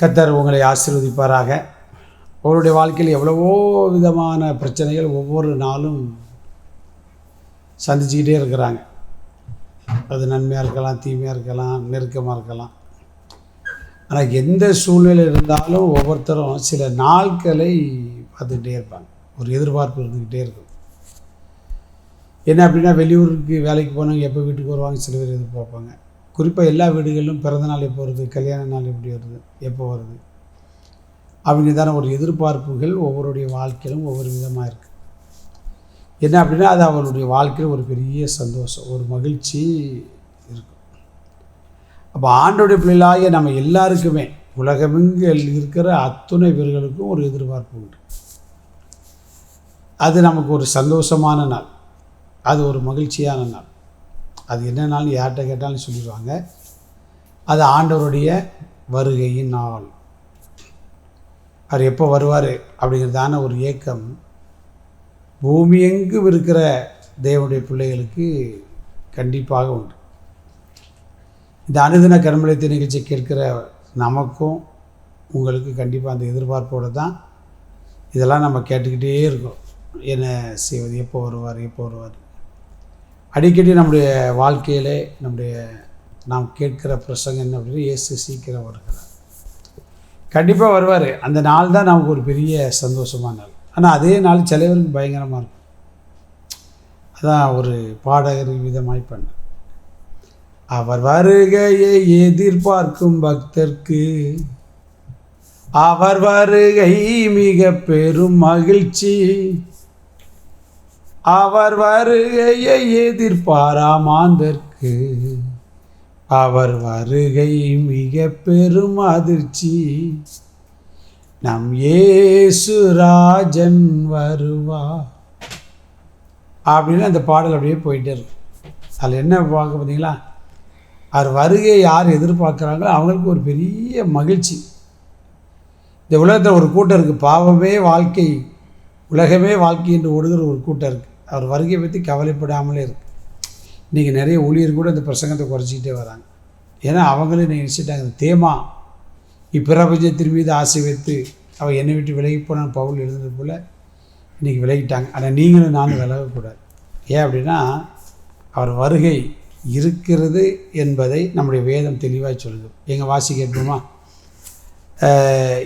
கத்தர் உங்களை ஆசீர்வதிப்பாராக. அவருடைய வாழ்க்கையில் எவ்வளவோ விதமான பிரச்சனைகள் ஒவ்வொரு நாளும் சந்திச்சுக்கிட்டே இருக்கிறாங்க. அது நன்மையாக இருக்கலாம் தீமையாக இருக்கலாம் நெருக்கமாக இருக்கலாம். ஆனால் எந்த சூழ்நிலை இருந்தாலும் ஒவ்வொருத்தரும் சில நாட்களை பார்த்துக்கிட்டே இருப்பாங்க. ஒரு எதிர்பார்ப்பு இருந்துக்கிட்டே இருக்கும். என்ன அப்படின்னா வெளியூருக்கு வேலைக்கு போனவங்க எப்போ வீட்டுக்கு வருவாங்க? சில பேர் எதிர்பார்ப்பாங்க. குறிப்பாக எல்லா வீடுகளிலும் பிறந்த நாள் எப்போ வருது? கல்யாண நாள் எப்படி வருது? எப்போ வருது? அப்படிங்கிறதான ஒரு எதிர்பார்ப்புகள் ஒவ்வொருடைய வாழ்க்கையிலும் ஒவ்வொரு விதமாக இருக்குது என்ன அப்படின்னா அது அவருடைய வாழ்க்கையில் ஒரு பெரிய சந்தோஷம் ஒரு மகிழ்ச்சி இருக்கும் அப்போ ஆண்டோடைய பிள்ளைகளாகிய நம்ம எல்லாருக்குமே உலகமெங்கில் இருக்கிற அத்துணை பேர்களுக்கும் ஒரு எதிர்பார்ப்பு உண்டு. அது நமக்கு ஒரு சந்தோஷமான நாள். அது ஒரு மகிழ்ச்சியான நாள். அது என்ன யார்கிட்ட கேட்டாலும் சொல்லிடுவாங்க. அது ஆண்டவருடைய வருகையின் நாள் அவர் எப்போ வருவார் அப்படிங்கிறதான ஒரு ஏக்கம். பூமி எங்கும் இருக்கிற தேவனுடைய பிள்ளைகளுக்கு கண்டிப்பாக உண்டு. இந்த அனுதின கர்மலத்தை நிகழ்ச்சி கேட்கிற நமக்கும் உங்களுக்கு கண்டிப்பாக அந்த எதிர்பார்ப்போடு தான் இதெல்லாம் நம்ம கேட்டுக்கிட்டே இருக்கோம். என்ன செய்வது? எப்போ வருவார்? எப்போ வருவார்? அடிக்கடி நம்முடைய வாழ்க்கையிலே நம்முடைய நாம் கேட்கிற பிரசங்கம் என்ன அப்படின்னா இயேசு சீக்கிரம் வருகிறார் கண்டிப்பாக வருவார். அந்த நாள் தான் நமக்கு ஒரு பெரிய சந்தோஷமான நாள். ஆனால் அதே நாள் சிலவருக்கு பயங்கரமாக இருக்கும். அதான் ஒரு பாடகர் விதமாய் பண்ண. அவர் வருகையை எதிர்பார்க்கும் பக்தர்க்கு அவர் வருகை மிக பெரும் மகிழ்ச்சி. அவர் வருகையை எதிர்பாராமாந்தற்கு. அவர் வருகை மிக பெரும் அதிர்ச்சி. நம் ஏசுராஜன் வருவா அப்படின்னு அந்த பாடல் அப்படியே போயிட்டே இருக்கும் அதில் என்ன பார்க்க பார்த்தீங்களா அவர் வருகையை யார் எதிர்பார்க்குறாங்களோ அவங்களுக்கு ஒரு பெரிய மகிழ்ச்சி. இந்த உலகத்தில் ஒரு கூட்டம் இருக்குது பாவமே வாழ்க்கை உலகமே வாழ்க்கை என்று ஓடுகிற ஒரு கூட்டம் இருக்குது அவர் வருகையை பற்றி கவலைப்படாமலே இருக்குது இன்றைக்கி நிறைய ஊழியர் கூட இந்த பிரசங்கத்தை குறைச்சிக்கிட்டே வராங்க. ஏன்னா அவங்களே நீங்கள் நினச்சிட்டாங்க தேமா இப்பிரபஞ்சத்தின் மீது ஆசை வைத்து அவள் என்னை விட்டு விலகி போனான் பவுல் எழுதுனது போல் இன்றைக்கி விலகிட்டாங்க. ஆனால் நீங்களும் நானும் விலகக்கூடாது. ஏன் அப்படின்னா அவர் வருகை இருக்கிறது என்பதை நம்முடைய வேதம் தெளிவாக சொல்லுது. எங்கள் வாசி கேட்போமா?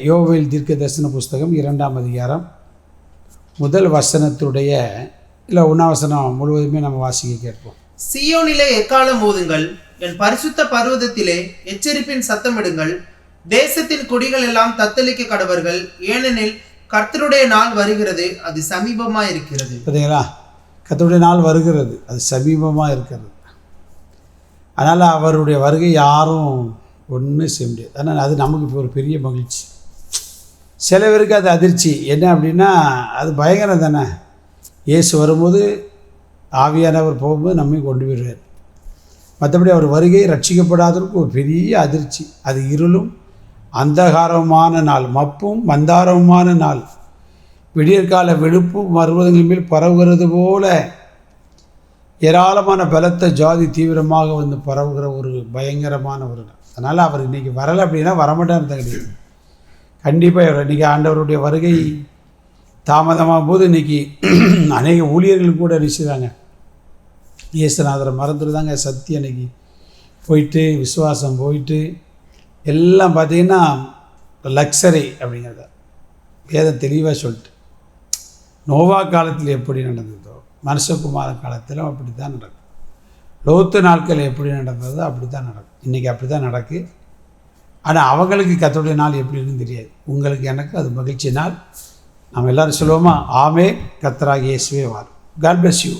யோவேல் தீர்க்க தரிசன புஸ்தகம் இரண்டாம் அதிகாரம் முதல் வசனத்துடைய இல்லை உண்ணாவசனம் முழுவதுமே நம்ம வாசிக்க கேட்போம். சியோனிலே எக்காலம் ஓதுங்கள் என் பரிசுத்த பர்வதத்திலே எச்சரிப்பின் சத்தமிடுங்கள் தேசத்தின் குடிகள் எல்லாம் தத்தளிக்க கடவர்கள். ஏனெனில் கர்த்தருடைய நாள் வருகிறது அது சமீபமா இருக்கிறது. பார்த்தீங்களா? கர்த்தருடைய நாள் வருகிறது அது சமீபமாக இருக்கிறது. அதனால் அவருடைய வருகை யாரும் ஒன்றும் செய்ய முடியாது. ஆனால் அது நமக்கு இப்போ ஒரு பெரிய மகிழ்ச்சி. சில பேருக்கு அது அதிர்ச்சி. என்ன அப்படின்னா அது பயங்கரம் தானே? இயேசு வரும்போது ஆவியானவர் போகும்போது நம்மை கொண்டு போயிடுவார் மற்றபடி அவர் வருகை ரட்சிக்கப்படாதவருக்கு ஒரு பெரிய அதிர்ச்சி. அது இருளும் அந்தகாரமான நாள் மப்பும் மந்தாரமான நாள். விடியற்கால வெளுப்பும் பர்வதங்கள் மேல் பரவுகிறது போல ஏராளமான பலத்த ஜாதி தீவிரமாக வந்து பரவுகிற ஒரு பயங்கரமான ஒரு அதனால் அவர் இன்றைக்கி வரலை அப்படின்னா வரமாட்டார் கிடையாது. கண்டிப்பாக அவர் இன்றைக்கி ஆண்டவருடைய வருகை தாமதமாக போது இன்றைக்கி அநேக ஊழியர்கள் கூட நினைச்சுறாங்க இயேசுநாதரை மறந்துடுதாங்க சக்தி அன்னைக்கு போயிட்டு விசுவாசம் போயிட்டு எல்லாம் பார்த்திங்கன்னா லக்ஸரி அப்படிங்கிறத வேதம் தெளிவாக சொல்லிட்டு. நோவா காலத்தில் எப்படி நடந்ததோ மனுஷகுமார காலத்திலும் அப்படி தான் நடக்கும். லோத்து நாட்கள் எப்படி நடந்ததோ அப்படி தான் நடக்கும். இன்றைக்கி அப்படி தான் நடக்கு. ஆனால் அவங்களுக்கு கத்தோடைய நாள் எப்படின்னு தெரியாது. உங்களுக்கு எனக்கு அது மகிழ்ச்சி நாள். நாம் எல்லாரும் சொல்லுவோமா ஆமே கத்தராக இயேசுவே வார் காட் பிளஸ் யூ